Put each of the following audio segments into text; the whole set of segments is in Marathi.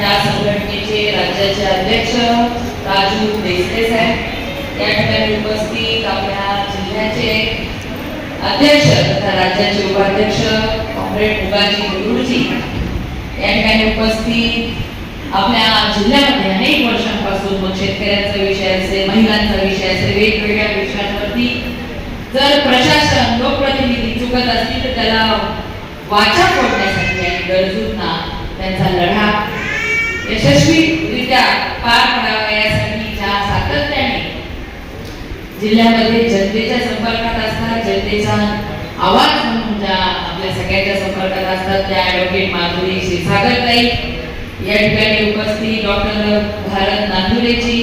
त्या संघटनेचे राज्याचे अध्यक्ष राजू देसले साहेब. या ठिकाणी उपस्थित आपल्या जिल्ह्याचे अध्यक्ष तथा राज्याचे उपाध्यक्ष कॉम्रेड मुगाजी गुरुजी. या ठिकाणी उपस्थित आपल्या जिल्ह्यामध्ये अनेक वर्षांपासून मग शेतकऱ्यांचा विषय असेल महिलांचा विषय असेल वेगवेगळ्या विषयांवरती जर प्रशासन लोकप्रतिनिधी चुकत असतील तर त्याला वाचा फोडण्यासाठी आणि गरजूंना त्यांचा लढा यशस्वीरित्या पार पडावा यासाठी ज्या सातत्याने जिल्ह्यामध्ये जनतेच्या संपर्कात असतात जनतेचा आवाज म्हणून ज्या आपल्या सगळ्यांच्या संपर्कात असतात त्या ॲडव्होकेट माधुरी क्षीरसागरताई. या ठिकाणी उपस्थित डॉक्टर भारत नांदुरेजी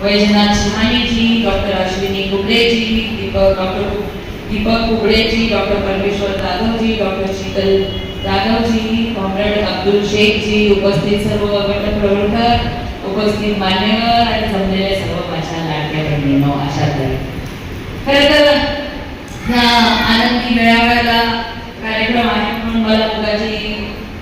वैजनाथ शहाणेजी डॉक्टर अश्विनी कुबडेजी दीपक डॉक्टर दीपक कुबडेजी डॉक्टर परमेश्वर जाधवजी डॉक्टर शीतल राघवजी कॉम्रेड अब्दुल शेखजी उपस्थित सर्व गट प्रवर्तक उपस्थित मान्यवर आणि जमलेल्या सर्व माझ्या लाडक्या बहिणीनो अशा ताई खरं तर ह्या आनंदी मेळाव्याला कार्यक्रम आहे म्हणून मला मुलाची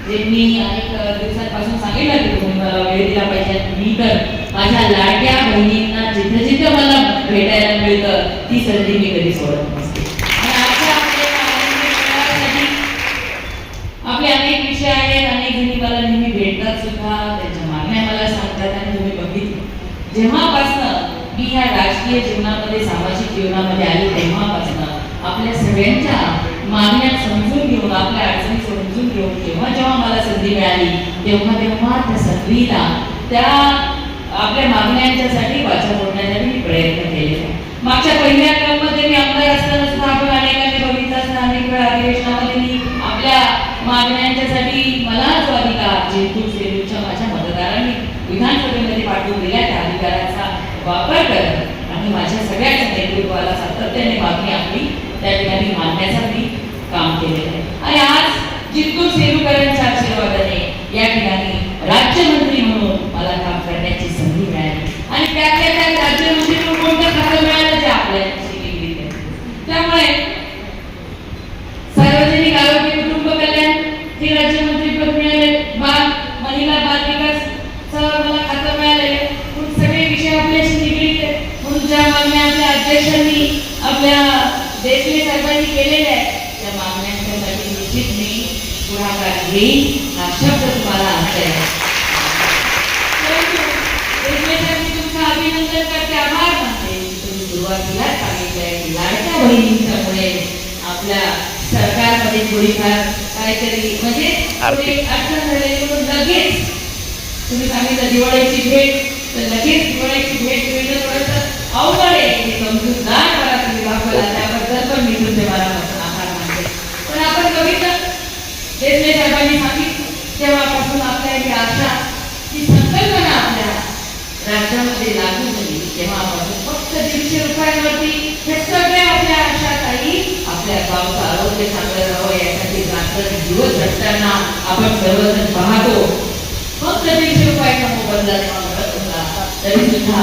जे मी अनेक दिवसांपासून सांगितलं की तुम्ही मला वेळ दिला पाहिजे. मी तर माझ्या लाडक्या बहिणींना जिथं जिथं मला भेटायला मिळतं ती संधी मी कधी सोडत नसते आणि आजच्या आपल्या या आनंदी मेळाव्यासाठी आपले अनेक विषय आहेत अनेक जणी मला नेहमी भेटतात सुद्धा त्यांच्या मागण्या मला सांगतात आणि तुम्ही बघितलं जेव्हापासनं मी ह्या राजकीय जीवनामध्ये सामाजिक जीवनामध्ये आले तेव्हापासनं आपल्या सगळ्यांच्या मागण्या समजून घेऊन आपल्या अडचणी समजून घेऊन जेव्हा जेव्हा मला संधी मिळाली तेव्हा तेव्हा त्या संधीला त्या आपल्या मागण्यांच्यासाठी वाचा फोडण्यासाठी मी प्रयत्न केले मागच्या पहिल्या क्रममध्ये मी आमदार असताना सुद्धा आपण अनेकांनी बघितलं असतं अनेक वेळा अधिवेशनामध्ये मी आपल्या मागण्यांच्यासाठी मला जो अधिकार जिंतूर सेलूच्या माझ्या मतदारांनी विधानसभेमध्ये पाठवून दिल्या त्या अधिकाराचा वापर करत आणि माझ्या सगळ्याच नेतृत्वाला सातत्याने मागणी आपली मानण्यासाठी काम केलेलं आहे. आणि आज जिंतूर सेलूकरांच्या आशीर्वादाने या ठिकाणी राज्यमंत्री म्हणून मला काम करण्याची संधी मिळाली. आणि त्यातल्या त्यात राज्यमंत्री म्हणून कोणतं खातं मिळालं जे आपल्याशी निगडीत आहे त्यामुळे सार्वजनिक आरोग्य कुटुंब कल्याण हे राज्यमंत्री पद मिळाले बाल महिला बाल विकास मला खातं मिळालेले म्हणून सगळे विषय आपल्याशी निगडीत आहेत म्हणून ज्या मागण्या आपल्या अध्यक्षांनी आपल्या देशले साहेबांनी केलेल्या आहेत त्या मागण्यांच्यासाठी निश्चित मी पुढाकार घेईन हा शब्द तुम्हाला आणता आहे परंतु देशले साहेब मी तुमचं अभिनंदन करते आभार मानते तुम्ही सुरुवातीला सांगितलंय की लाडक्या बहिणींच्यामुळे आपल्या सरकारमध्ये थोडीफार काहीतरी म्हणजे अडचण झालेली म्हणून लगेच तुम्ही सांगितलं दिवाळीची भेट तर लगेच दिवाळीची भेट मिळणं थोडंसं अवघड आहे हे समजूतदार करा तुम्ही दाखवला त्याबद्दल पण मी तुमचे मनापासून आभार मानते पण आपण बघितलं देशले साहेबांनी सांगितलं तेव्हापासून आपल्या ही आशा ही संकल्पना आपल्या राज्यामध्ये लागू झाली. तेव्हापासून फक्त दीडशे रुपयांवरती हे सगळे आपल्या आशा काही आपल्या गावचं आरोग्य चांगलं राहावं यासाठी रात्र दिवस झटताना आपण सर्वजण पाहतो. फक्त दीडशे रुपयाचा मोबदला तेव्हा मिळत होता. तरी सुद्धा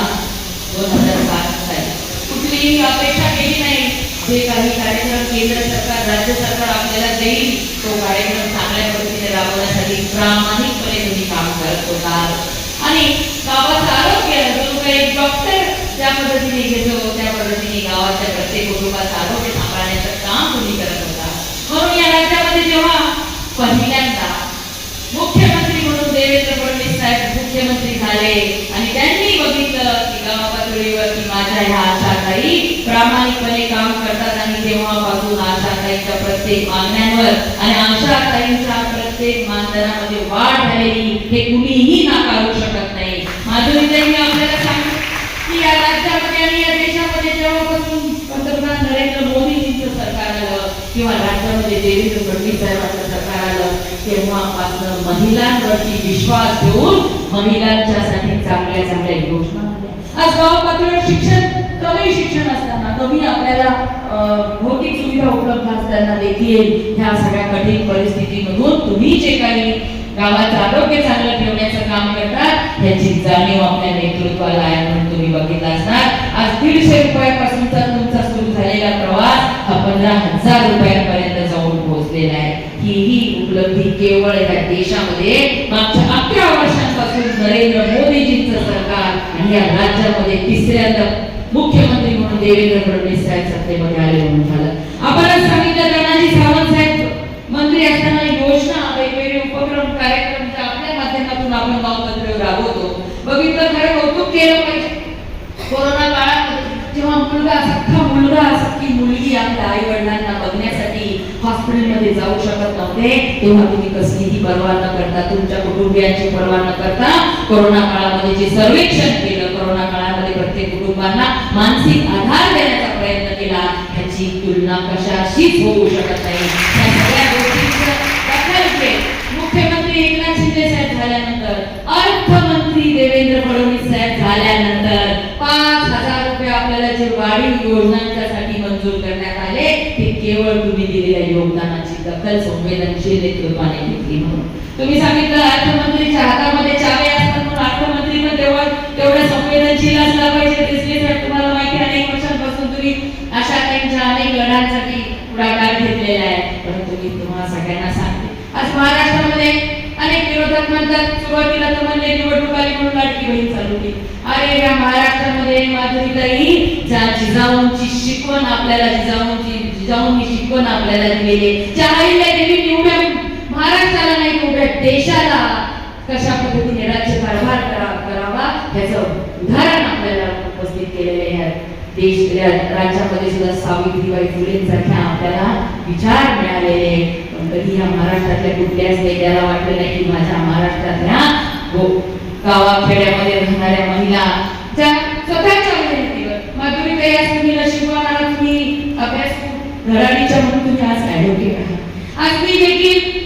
दोन हजार पाच साली कुठलीही अपेक्षा केली नाही. जे काही कार्यक्रम केंद्र सरकार राज्य सरकार आपल्याला देईल तो कार्यक्रम चांगल्या पद्धतीने राबवण्यासाठी प्रामाणिकपणे तुम्ही काम करत होता आणि गावाचं आरोग्य जो काही डॉक्टर ज्या पद्धतीने घेतो त्या पद्धतीने गावाच्या प्रत्येक कुटुंबाचं आरोग्य सांभाळण्याचं काम तुम्ही करत होता म्हणून या राज्यामध्ये जेव्हा पहिल्यांदा मुख्यमंत्री म्हणून देवेंद्र फडणवीस साहेब मुख्यमंत्री झाले आणि त्यांनी बघितलं की गावापातळीवरती हा आशाताई प्रामाणिकपणे काम करतात आणि तेव्हापासून आशाताईच्या प्रत्येक मागण्यांवर आणि आशाताईंच्या प्रत्येक मानधनामध्ये वाढ झालेली हे कुणीही नाकारू शकत नाही. माधुरीताईंनी आपल्याला सांगितलं की या राज्यामध्ये आणि या देशामध्ये जेव्हापासून पंतप्रधान नरेंद्र मोदीजींचं सरकार आलं किंवा राज्यामध्ये देवेंद्र फडणवीस साहेबांचं सरकार आलं तेव्हापासून महिलांवरती विश्वास ठेवून महिलांच्यासाठी चांगल्या चांगल्या योजना आज गाव पातळीवर शिक्षण कमी शिक्षण असताना कमी आपल्याला भौतिक सुविधा उपलब्ध असताना देखील ह्या सगळ्या कठीण परिस्थितीमधून तुम्ही जे काही गावाचं आरोग्य चांगलं ठेवण्याचं काम करतात ह्याची जाणीव आपल्या नेतृत्वाला आहे म्हणून तुम्ही बघितला असणार. आज दीडशे रुपयापासूनचा तुमचा सुरू झालेला प्रवास हा पंधरा हजार रुपयांपर्यंत जाऊन पोहोचलेला आहे. ही उपलब्धी केवळ या देशामध्ये मागच्या अकरा वर्षांपासून नरेंद्र मोदीजींचं सरकार आणि या राज्यामध्ये तिसऱ्यांदा मुख्यमंत्री म्हणून देवेंद्र फडणवीस साहेब सत्तेमध्ये आले म्हणून झालं. आपण सांगितलं तानाजी सावंत साहेब मंत्री असताना योजना वेगवेगळे उपक्रम कार्यक्रम आपल्या माध्यमातून आपण गावपत्र राबवतो. बघितलं खरं कौतुक केलं पाहिजे. कोरोना काळामध्ये जेव्हा मुलगा सख्खा मुलगा सख्खी मुलगी आपल्या आई वडिलांना मध्ये जाऊ शकत नव्हते. तेव्हा तुम्ही कसलीही परवा न करता तुमच्या कुटुंबियांची परवा न करता कोरोना काळामध्ये जे सर्वेक्षण केलं कोरोना काळामध्ये प्रत्येक कुटुंबांना मानसिक आधार देण्याचा प्रयत्न केला ह्याची तुलना कशाशीच होऊ शकत नाही. मुख्यमंत्री एकनाथ शिंदे साहेब झाल्यानंतर अर्थमंत्री देवेंद्र फडणवीस साहेब झाल्यानंतर पाच हजार रुपये आपल्याला जे वाढीव योजनांच्यासाठी मंजूर करण्यात आले ते केवळ तुम्ही दिलेल्या योगदानाची दखल संवेदनशील नेतृत्वाने घेतली म्हणून. तुम्ही सांगितलं अर्थमंत्रीच्या हातामध्ये चावे असतात म्हणून अर्थमंत्री पण तेव्हा तेवढ्या संवेदनशील असला पाहिजे दिसले तर तुम्हाला माहिती अनेक वर्षांपासून तुम्ही अशा त्यांच्या अनेक लढ्यांसाठी पुढाकार घेतलेला आहे. परंतु मी तुम्हाला सगळ्यांना सांगते आज महाराष्ट्रामध्ये अनेक विरोधक म्हणतात सुरुवातीला तर म्हणले निवडणूक आली म्हणून लाटकी बहीण चालू केली. अरे या महाराष्ट्रामध्ये माधुरीताई ज्या जिजाऊंची शिकवण आपल्याला जिजाऊंची जाऊन ही शिकवण आपल्याला दिलेली ज्या आईला देवी एवढ्या महाराष्ट्राला नाही एवढ्या देशाला. कशा पद्धतीने राज्य कारभार करावा ह्याचं उदाहरण आपल्याला उपस्थित केलेले आहे. देश राज्यामध्ये सुद्धा सावित्रीबाई फुलेंसारख्या आपल्याला विचार मिळालेले कधी या महाराष्ट्रातल्या कुठल्याच नेत्याला वाटलं नाही की माझ्या महाराष्ट्रातल्या गावाखेड्यामध्ये राहणाऱ्या महिला ज्या स्वतःच्या मेहनतीवर माधुरीताई आज तुम्ही शिकवणार तुम्ही घराणीच्या म्हणून तुम्ही आज ऍडव्होकेट आहात. आज मी देखील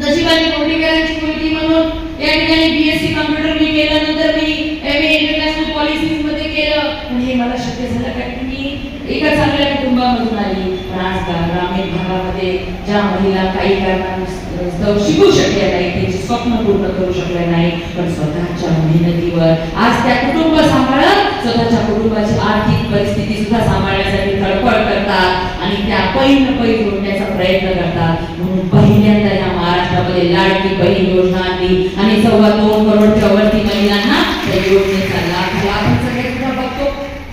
नशिबाने कोंडेकरांची मुलगी म्हणून या ठिकाणी बीएससी कम्प्युटर मी केल्यानंतर मी एम ए इंटरनॅशनल पॉलिसीजमध्ये केलं. पण हे मला शक्य झालं कारण की मी एका चांगल्या कुटुंबामधून आली. पण आज ग्रामीण भागामध्ये ज्या महिला काही कारणास्तव शिकू शकल्या नाही त्यांची स्वप्न पूर्ण करू शकल्या नाही पण स्वतःच्या मेहनतीवर आज त्या कुटुंब सांभाळत स्वतःच्या कुटुंबाची आर्थिक परिस्थिती सुद्धा सांभाळण्यासाठी धडपड करतात आणि त्या पैन पैन जोडण्याचा प्रयत्न करतात. म्हणून पहिल्यांदा या महाराष्ट्रामध्ये लाडकी बहीण योजना आणली आणि सव्वा दोन करोडच्या वरती महिलांना त्या योजनेचा लाभ झाला आपण सगळे सुद्धा बघतो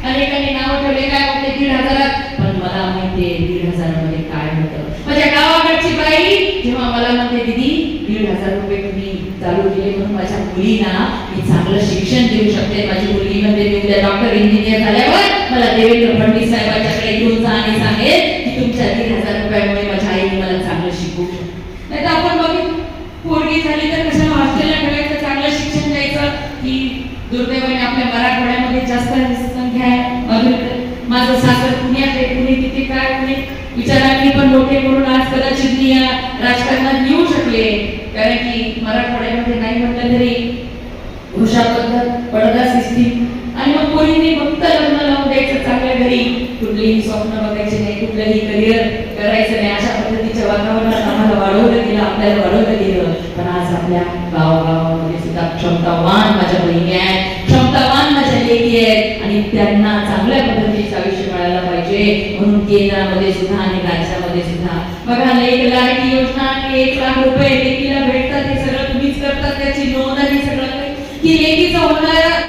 अनेकांनी नाव ठेवले काय होते दीड हजारात पण मला माहितीये दीड हजारामध्ये काय होतं माझ्या गावाकडची बाई जेव्हा मला म्हणते दीदी दीड हजार रुपये तुम्ही चालू म्हणून माझ्या मुलींना मी चांगलं शिक्षण देऊ शकते. माझी मुलगी म्हणते मी उद्या डॉक्टर इंजिनियर झाल्यावर मला देवेंद्र फडणवीस साहेबांच्याकडे घेऊन जा आणि सांगेल की तुमच्या तीन हजार रुपयामुळे माझ्या आईने मला चांगलं शिकवू नाही तर आपण बघू पोरगी झाली तर कशाला हॉस्टेलला ठेवायचं चांगलं शिक्षण द्यायचं? की दुर्दैवाने आपल्या मराठवाड्यामध्ये जास्त संख्या आहे माझं सासर पुण्यात आहे पुणे तिथे काय पुणे विचारांनी पण मोठे म्हणून आज कदाचित मी या राजकारणात येऊ शकले. कारण की मराठवाड्यामध्ये नाही म्हटलं तरी वृषा पद्धत पडदा सिस्टीम आणि मग पोरींनी फक्त लग्न लावून द्यायचं चांगल्या घरी. कुठलीही स्वप्न बघायचे नाही कुठलंही करिअर करायचं नाही. अशा पद्धतीच्या वातावरणात आम्हाला वाढवलं गेलं आपल्याला वाढवलं गेलं. पण आज आपल्या गावागावामध्ये सुद्धा क्षमतावान माझ्या बहिणी आहेत. क्षमतावान माझ्या लेकी आहेत. आणि त्यांना चांगल्या पद्धतीचं आयुष्य मिळायला पाहिजे. म्हणून केंद्रामध्ये सुद्धा आणि राज्यामध्ये सुद्धा. बघा एक लाडकी योजना आणि एक लाख रुपये लेकीला भेटतात हे सगळं तुम्हीच करतात त्याची नोंद आणि सगळं की लेकीचं होणारा